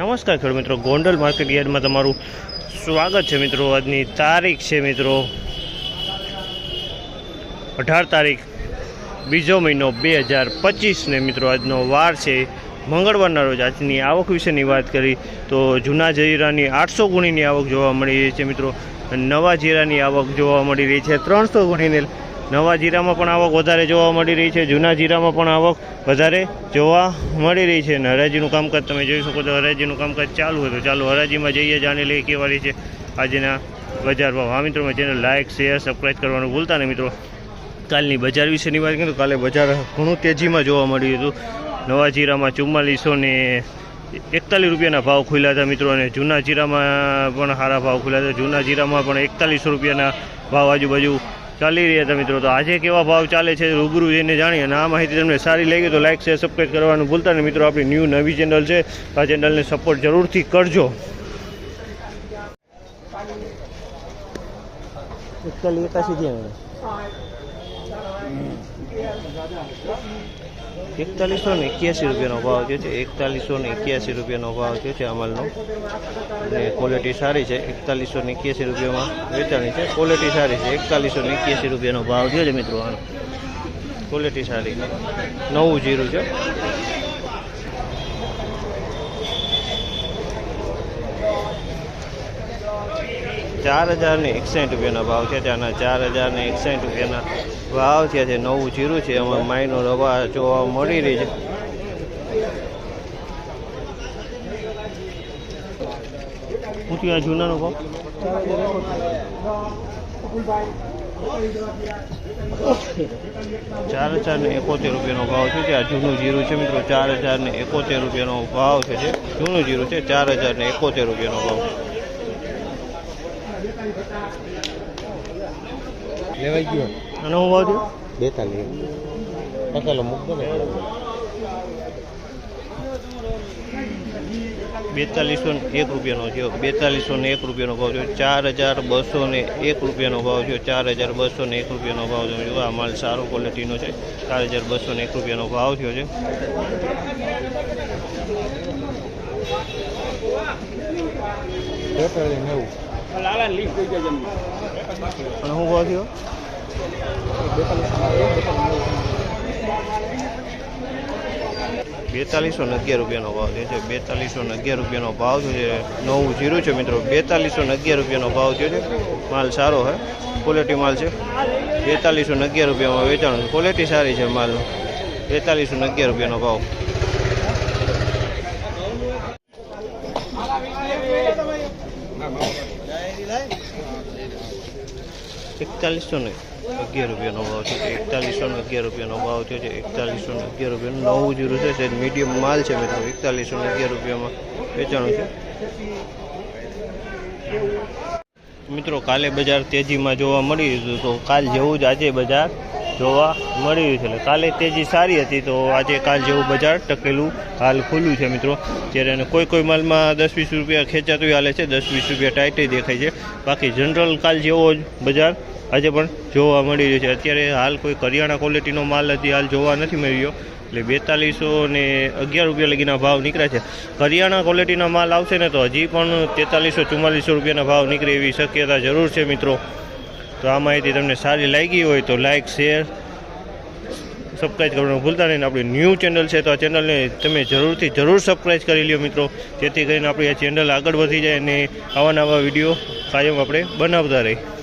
નમસ્કાર ખેડૂત મિત્રો, ગોંડલ માર્કેટ યાર્ડમાં તમારું સ્વાગત છે મિત્રો. આજની તારીખ છે મિત્રો અઢાર તારીખ, બીજો મહિનો બે હજાર પચીસને મિત્રો આજનો વાર છે. મંગળવારના રોજ આજની આવક વિશેની વાત કરી તો જૂના જીરાની આઠસો ગુણીની આવક જોવા મળી રહી છે મિત્રો. નવા જીરાની આવક જોવા મળી રહી છે. ત્રણસો ગુણીની નવા જીરામાં પણ આવક વધારે જોવા મળી રહી છે. જૂના જીરામાં પણ આવક વધારે જોવા મળી રહી છે. અને હરાજીનું કામકાજ તમે જોઈ શકો છો. હરાજીનું કામકાજ ચાલુ હોય તો ચાલો હરાજીમાં જઈએ, જાણી લઈએ કેવા રહી છે આજના બજાર ભાવ. હા મિત્રો, ચેનલ લાઇક શેર સબસ્ક્રાઈબ કરવાનું ભૂલતા નહીં મિત્રો. કાલની બજાર વિશેની વાત કરીએ તો કાલે બજાર ઘણું તેજીમાં જોવા મળ્યું હતું. નવા જીરામાં ચુમ્માલીસો ને એકતાલીસ રૂપિયાના ભાવ ખુલ્યા હતા મિત્રો. અને જૂના જીરામાં પણ સારા ભાવ ખુલ્યા હતા. જૂના જીરામાં પણ એકતાલીસો રૂપિયાના ભાવ આજુબાજુ ચાલી રહ્યા હતા મિત્રો. તો આજે કેવા ભાવ ચાલે છે રૂબરૂ જઈને જાણીએ. અને આ માહિતી તમને સારી લાગી તો લાઇક શેર સબસ્ક્રાઈબ કરવાનું ભૂલતા નહીં. મિત્રો આપણી ન્યૂ નવી ચેનલ છે. આ ચેનલને સપોર્ટ જરૂરથી કરજો. એકતાલીસ એકાસી એકતાલીસો ને એક્યાસી રૂપિયાનો ભાવ થયો છે. એકતાલીસો ને એક્યાસી રૂપિયાનો ભાવ થયો છે અમલનો. અને ક્વોલિટી સારી છે. એકતાલીસો ને એક્યાસી રૂપિયામાં વેચાણી છે. ક્વોલિટી સારી છે. એકતાલીસો ને એક્યાસી રૂપિયાનો ભાવ થયો છે મિત્રો આનો. ક્વોલિટી સારી છે. નવું જીરું છે. ચાર હજારને એકસાઠ રૂપિયાના ભાવ છે ત્યાંના ચાર હજારને એકસાઠ રૂપિયાના ભાવ છે. જે નવું જીરું છે. એમાં માયનો રવા જોવા મળી રહી છે. પૂછી આ જૂનાનો ભાવ? ચાર હજાર ને એકોતેર રૂપિયાનો ભાવ છે. જે આ જૂનું જીરું છે મિત્રો. ચાર હજાર ને એકોતેર રૂપિયાનો ભાવ છે. જૂનું જીરું છે. ચાર હજાર ને એકોતેર રૂપિયાનો ભાવ લેવાઈ ગયો. આનો હું ભાવ થયો બેતાલીસ. પતાલો મૂક દો ને. બેતાલીસો ને એક રૂપિયાનો થયો. બેતાલીસો ને એક રૂપિયાનો ભાવ થયો. ચાર હજાર બસો ને એક રૂપિયાનો ભાવ થયો. ચાર હજાર બસો ને એક રૂપિયાનો ભાવ થયો. જો આ માલ સારો ક્વોલિટીનો છે. ચાર હજાર બસો ને એક રૂપિયાનો ભાવ થયો છે. બેતાલીસ નેવું. અને હું કહો થયો? બેતાલીસો ને અગિયાર રૂપિયાનો ભાવ થયો છે. બેતાલીસો ને અગિયાર રૂપિયાનો ભાવ થયો છે. નવું જીરું છે મિત્રો. બેતાલીસો ને અગિયાર રૂપિયાનો ભાવ થયો છે. માલ સારો છે ક્વોલિટી માલ છે. બેતાલીસો ને અગિયાર રૂપિયામાં વેચાણ. ક્વોલિટી સારી છે માલનું. બેતાલીસો ને અગિયાર રૂપિયાનો ભાવ. એકતાલીસો ને અગિયાર રૂપિયાનો ભાવ છે. એકતાલીસો ને અગિયાર રૂપિયાનો ભાવ થયો છે. એકતાલીસો ને અગિયાર રૂપિયાનું નવું જીરું છે. મીડિયમ માલ છે મિત્રો. એકતાલીસો ને અગિયાર રૂપિયામાં વેચાણું છે. મિત્રો, કાલે બજાર તેજીમાં જોવા મળી રહ્યું તો કાલ જેવું જ આજે બજાર જોવા મળી રહ્યું છે. એટલે કાલે તેજી સારી હતી તો આજે કાલ જેવું બજાર ટકેલું હાલ ખુલ્લું છે મિત્રો. જ્યારે કોઈ કોઈ માલમાં દસ વીસ રૂપિયા ખેંચાતું હાલે છે. દસ વીસ રૂપિયા ટાઈટે દેખાય છે. બાકી જનરલ કાલ જેવો જ બજાર આજે પણ જોવા મળી રહ્યું છે. અત્યારે હાલ કોઈ કરિયાણા ક્વોલિટીનો માલ હજી હાલ જોવા નથી મળ્યો એટલે બેતાલીસો ને અગિયાર રૂપિયા લગીના ભાવ નીકળ્યા છે. કરિયાણા ક્વોલિટીના માલ આવશે ને તો હજી પણ તેતાલીસો ચુમ્માલીસો રૂપિયાના ભાવ નીકળે એવી શક્યતા જરૂર છે મિત્રો. તો આ માહિતી તમને સારી લાગી હોય તો લાઇક શેર સબસ્ક્રાઈબ કરવાનું ભૂલતા નહીં. આપણી ન્યૂ ચેનલ છે તો આ ચેનલને તમે જરૂરથી જરૂર સબસ્ક્રાઈબ કરી લ્યો મિત્રો. જેથી કરીને આપણી આ ચેનલ આગળ વધી જાય અને આવા નવા વીડિયો કાયમ આપણે બનાવતા રહીએ.